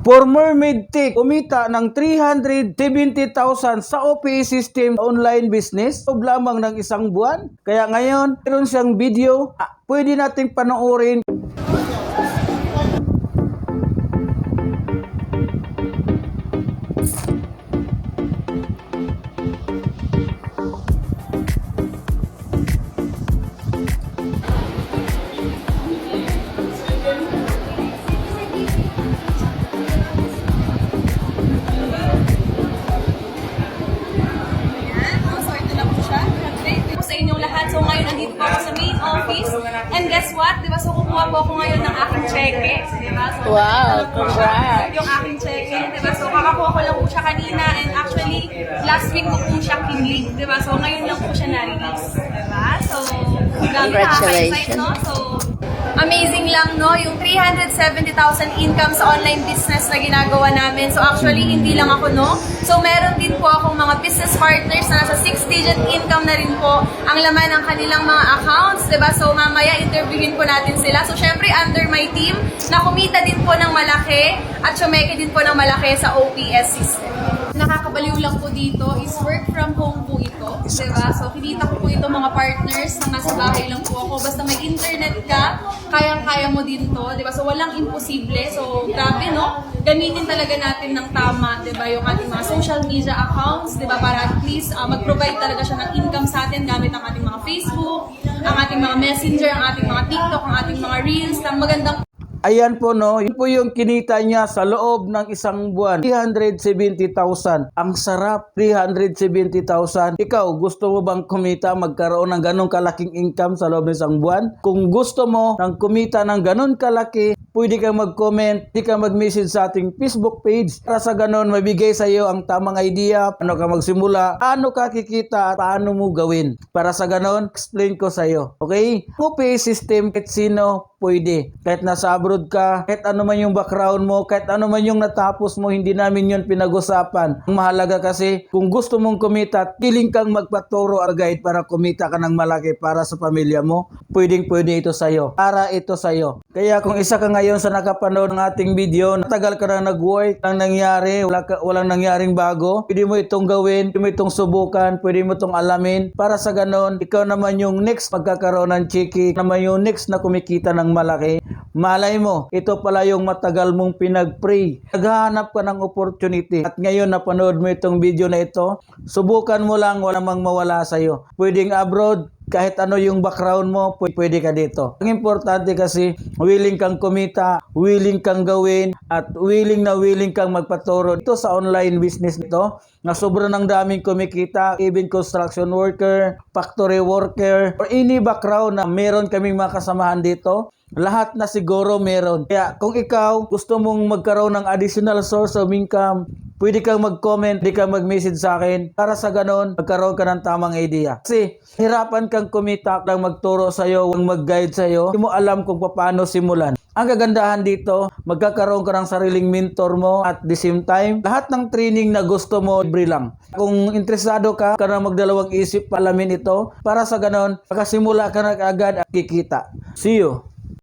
Former Medtech kumita ng 370,000 sa OPE system online business. O lamang ng isang buwan. Kaya ngayon, meron siyang video, ah, pwede nating panoorin sa inyong lahat. So ngayon, nandito po ako sa main office. And guess what? Di ba? So kukuha po ako ngayon ng aking cheque. Di ba? So, Wow, congrats. Yung aking cheque. Di ba? So kakakuha ko lang po siya kanina. And actually, last week ko po siya kinlig. Di ba? So ngayon lang po siya na-release. Di ba? So, grabe nakaka-excite, no? So, Amazing lang, no? Yung 370,000 income sa online business na ginagawa namin. So actually, hindi lang ako, no? So meron din po akong mga business partners na nasa 6-digit income na rin po ang laman ng kanilang mga accounts, 'di ba? So mamaya interviewin po natin sila. So syempre, under my team, na kumita din po ng malaki at sumeke din po ng malaki sa OPS system. Nakakabaliw lang po dito is work from home po ito, 'di ba? So kinita ko po ito mga partners na nasa bahay lang po ako. Basta may internet ka, kayang-kaya mo din to, 'di ba? So walang imposible. So grabe no. Gamitin talaga natin ng tama, 'di ba? Yung ating mga social media accounts, 'di ba? Para at least ah, mag-provide talaga siya ng income sa atin gamit ang ating mga Facebook, ang ating mga Messenger, ang ating mga TikTok, ang ating mga Reels, ng magandang Ayan po no, yun po yung kinita niya sa loob ng isang buwan. 370,000. Ang sarap, 370,000. Ikaw, gusto mo bang kumita, magkaroon ng ganong kalaking income sa loob ng isang buwan? Kung gusto mo ng kumita ng ganon kalaki, pwede kang mag-comment, pwede kang mag-message sa ating Facebook page para sa ganon mabigay sa iyo ang tamang idea, paano ka magsimula, paano ka kikita, at paano mo gawin. Para sa ganon, explain ko sa iyo. Okay? Pay system, kahit sino, pwede. Kahit nasa abroad ka, kahit ano man yung background mo, kahit ano man yung natapos mo, hindi namin yun pinag-usapan. Ang mahalaga kasi, kung gusto mong kumita, kiling kang magpaturo or guide para kumita ka ng malaki para sa pamilya mo, pwedeng pwede ito sa'yo. Para ito sa'yo. Kaya kung isa ka ngayon sa nakapanood ng ating video, natagal ka na nag-work, lang nangyari, wala ka, walang nangyaring bago, pwede mo itong gawin, pwede mo itong subukan, pwede mo itong alamin, para sa ganon, ikaw naman yung next magkakaroon ng chiki, naman yung next na kumikita ng malaki. Malay mo, ito pala yung matagal mong pinag-pray. Naghahanap ka ng opportunity. At ngayon napanood mo itong video na ito, subukan mo lang, wala mang mawala sa'yo. Pwedeng abroad, kahit ano yung background mo, pw- pwede ka dito. Ang importante kasi, willing kang kumita, willing kang gawin, at willing na willing kang magpaturo. Ito sa online business nito, na sobrang ng daming kumikita, even construction worker, factory worker, or any background na meron kaming mga kasamahan dito, lahat na siguro meron. Kaya kung ikaw gusto mong magkaroon ng additional source of income, pwede kang mag-comment, pwede kang mag-message sa akin para sa ganon, magkaroon ka ng tamang idea. Kasi hirapan kang kumita, lang magturo sa'yo, ang mag-guide sa'yo, hindi mo alam kung paano simulan. Ang kagandahan dito, magkakaroon ka ng sariling mentor mo at the same time, lahat ng training na gusto mo, libre lang. Kung interesado ka, ka na magdalawang isip palamin ito, para sa ganon, makasimula ka na agad at kikita. See you!